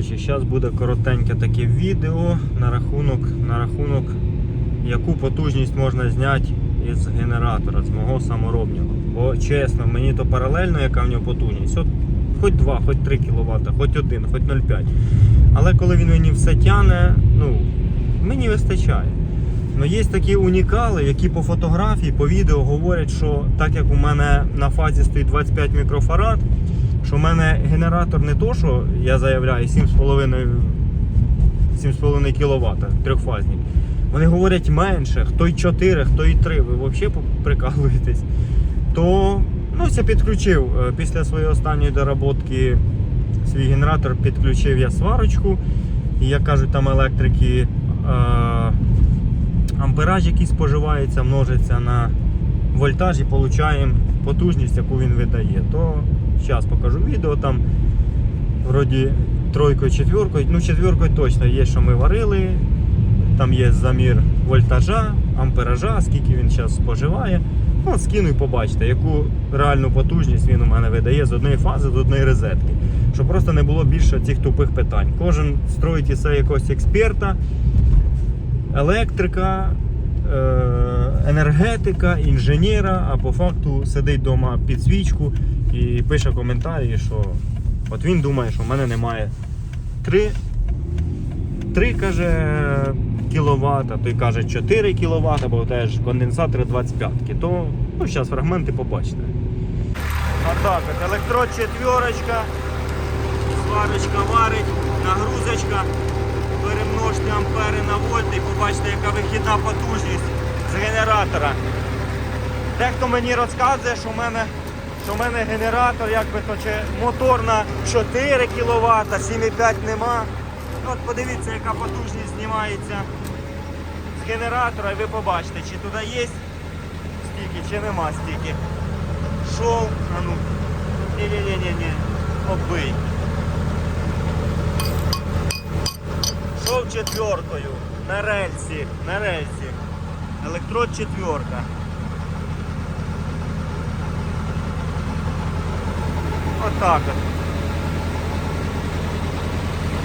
Зараз буде коротеньке таке відео на рахунок, на рахунок, яку потужність можна зняти із генератора, з мого саморобного. Бо чесно, мені то паралельно, яка в нього потужність. От хоч 2, хоч 3 кВт, хоч 1, хоч 0,5. Але коли він мені все тягне, ну, мені вистачає. Ну, є такі унікали, які по фотографії, по відео говорять, що так як у мене на фазі стоїть 25 мікрофарад, що в мене генератор не то, що я заявляю 7,5 7,5 кВт трьохфазник. Вони говорять менше, хто й 4, хто й 3. Ви взагалі прикалуєтесь. То ну, це підключив е, після своєї останньої доработки свій генератор, підключив я сварочку. І як кажуть там електрики, е, ампераж, який споживається, множиться на вольтаж і отримуємо потужність, яку він видає. То зараз покажу відео там. Вроді тройкою, четвіркою. Ну, четвіркою точно є, що ми варили. Там є замір вольтажа, ампеража, скільки він зараз споживає. Ну, скину і побачите, яку реальну потужність він у мене видає з одної фази до одної розетки. Щоб просто не було більше цих тупих питань. Кожен строїть із себе якогось експерта, електрика, Е, енергетика, інженера, а по факту сидить вдома під свічку і пише коментарі, що от він думає, що в мене немає 3, 3 каже, кВт, той каже 4 кВт, бо теж конденсатори 25-ки, то ну, зараз фрагменти побачите. А так, електрод четверочка, сварочка варить, нагрузочка, перемножте ампери на 8 бачите, яка вихідна потужність з генератора. Дехто мені розказує, що в мене що в мене генератор якби, то чи мотор на 4 кВт, 7,5 нема. Ну, от подивіться, яка потужність знімається з генератора і ви побачите, чи туди є стільки, чи нема стільки. Шов, а ну. Ні-ні-ні, ні оббий. Четвертою, на рельсі, на рельсі. Електрод четверка. Отак от.